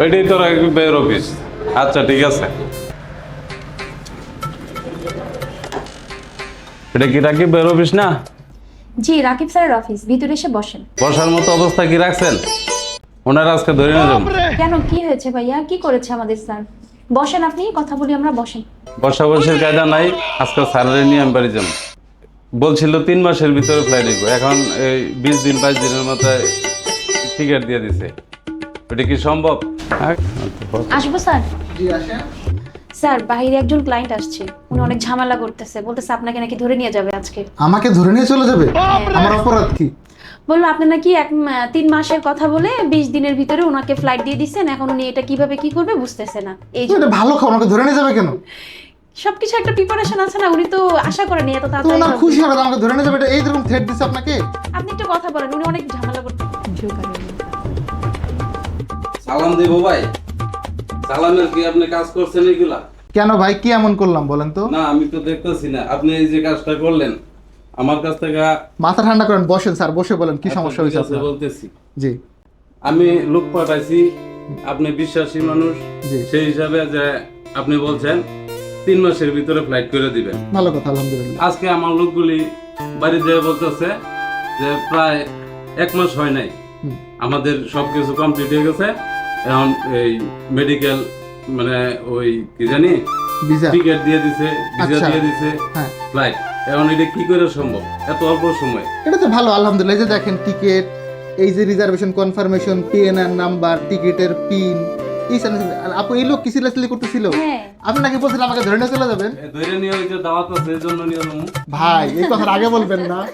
ওইটাই তো রাকিবের অফিস আচ্ছা ঠিক আছে। এটা কি রাকিবের অফিস না? জি রাকিব স্যারের অফিস ভিতরে এসে বসেন। বসার মতো অবস্থা কি রাখছেন? ওনারা আজকে ধরে কেন কি হয়েছে ভাইয়া? কি করেছে আমাদের স্যার? বসেন আপনি কথা বলি আমরা বসেন। বসা বসের কায়দা নাই আজকে স্যালারি নিয়ে আমি বাড়ি যাব। বলছিল তিন মাসের ভিতরে ফ্লাইট দিব এখন এই বিশ দিন বাইশ দিনের মাথায় টিকিট দিয়ে দিছে। ওটা কি সম্ভব? আসব স্যার? স্যার বাইরে একজন ক্লায়েন্ট আসছে। উনি অনেক ঝামেলা করতেছে। বলতেছে আপনাকে নাকি ধরে নিয়ে যাবে আজকে। আমাকে ধরে নিয়ে চলে যাবে? আমার অপরাধ কি? বলল আপনি নাকি এক তিন মাসের কথা বলে বিশ দিনের ভিতরে ওনাকে ফ্লাইট দিয়ে দিচ্ছেন এখন উনি এটা কীভাবে কি করবে বুঝতেছে না। এই জন্য ভালো খাও আমাকে ধরে নিয়ে যাবে কেন? সবকিছু একটা প্রিপারেশন আছে না উনি তো আশা করেনি এত তাড়াতাড়ি সব- খুশি হবে আমাকে ধরে নিয়ে যাবে এটা এইরকম থ্রেট দিচ্ছে আপনাকে? আপনি একটু কথা বলেন উনি অনেক ঝামেলা করতে সালাম দিব ভাই। সালামের কি আপনি কাজ করছেন এগুলা? কেন ভাই কি এমন করলাম বলেন তো? না আমি তো দেখতেছি না। আপনি এই যে কাজটা করলেন আমার কাছ থেকে মাথা ঠান্ডা করেন বসেন স্যার বসে বলেন কি আচ্ছা, সমস্যা হয়েছে আপনার? বলতেছি। জি। আমি লোক পাঠাইছি আপনি বিশ্বাসী মানুষ সেই হিসাবে যে আপনি বলছেন তিন মাসের ভিতরে ফ্লাইট করে দিবেন। ভালো কথা আলহামদুলিল্লাহ। আজকে আমার লোকগুলি বাড়ি যেয়ে বলতেছে যে প্রায় এক মাস হয় নাই। আমাদের সবকিছু কমপ্লিট হয়ে গেছে। এখন এই মেডিকেল মানে ওই কি জানি টিকেট দিয়ে দিছে ভিসা আচ্ছা। দিয়ে দিছে হ্যাঁ। ফ্লাইট এখন এটা কি করে সম্ভব? এত অল্প সময়। এটা তো ভালো আলহামদুলিল্লাহ। এই যে দেখেন টিকিট এই যে রিজার্ভেশন কনফার্মেশন পিএনআর নাম্বার টিকিটের পিন এই সামনে- আপু এই লোক কি সিলেক্ট করতেছিল? হ্যাঁ। আপনি নাকি বলছিলেন আমাকে ধরে নিয়ে চলে যাবেন? ধরে নিয়ে ওই যে দাওয়াত আছে এই জন্য নিয়ে ভাই এই কথা আগে বলবেন না।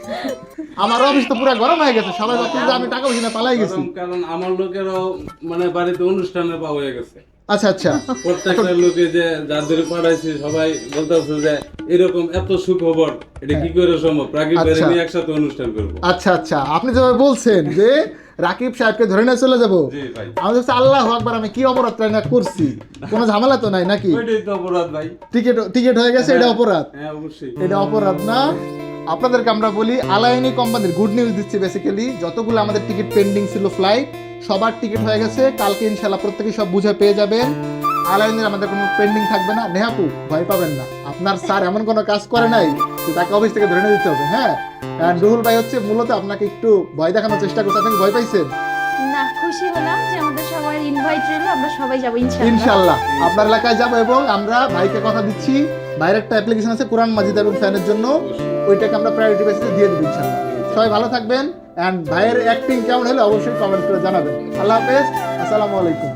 আমার অফিস তো পুরো গরম হয়ে গেছে সবাই ভাবছে যে আমি টাকা পয়সা না পালাই গেছি। কারণ- আমার লোকেরও মানে বাড়িতে অনুষ্ঠানে পা হয়ে গেছে। আচ্ছা আচ্ছা। প্রত্যেকটা লোকে যে যাদের পাঠাইছে সবাই বলতেছে যে এরকম এত সুখবর এটা কি করে সম্ভব? রাকিব ভাইয়ের আচ্ছা। নিয়ে একসাথে অনুষ্ঠান করব। আচ্ছা আচ্ছা। আপনি যেভাবে বলছেন যে রাকিব সাহেবকে ধরে নিয়ে চলে যাব আল্লাহ আকবার আমি কি অপরাধ না করছি? কোনো ঝামেলা তো নাই নাকি? অপরাধ ভাই। টিকিট টিকিট হয়ে গেছে এটা অপরাধ। হ্যাঁ অবশ্যই। এটা অপরাধ না। আপনাদেরকে আমরা বলি আলাইনি কোম্পানির গুড নিউজ দিচ্ছি বেসিক্যালি যতগুলো আমাদের টিকিট পেন্ডিং ছিল ফ্লাইট সবার টিকিট হয়ে গেছে। কালকে ইনশাল্লাহ প্রত্যেকে সব বুঝে পেয়ে যাবেন। আলাইনের আমাদের কোনো পেন্ডিং থাকবে না। নেহাপু ভয় পাবেন না। আপনার স্যার এমন কোনো কাজ করে নাই যে তাকে অফিস থেকে ধরে দিতে হবে হ্যাঁ? রুহুল ভাই হচ্ছে মূলত আপনাকে একটু ভয় দেখানোর চেষ্টা করছে। আপনি ভয় পাইছেন? না খুশি হলাম যে আমাদের সবাই ইনভাইট রইল। আমরা সবাই যাব ইনশাআল্লাহ। ইনশাল্লাহ আপনার এলাকায় যাব এবং আমরা ভাইকে কথা দিচ্ছি। ভাইয়ের একটা অ্যাপ্লিকেশন আছে কোরআন মাজিদ এবং ফ্যানের জন্য। ওইটাকে আমরা প্রায়োরিটি বেসিসে দিয়ে দেবো ইনশাল্লাহ সবাই ভালো থাকবেন। অ্যান্ড ভাইয়ের অ্যাক্টিং কেমন হলে অবশ্যই কমেন্ট করে জানাবেন। আল্লাহ হাফেজ আসসালামু আলাইকুম।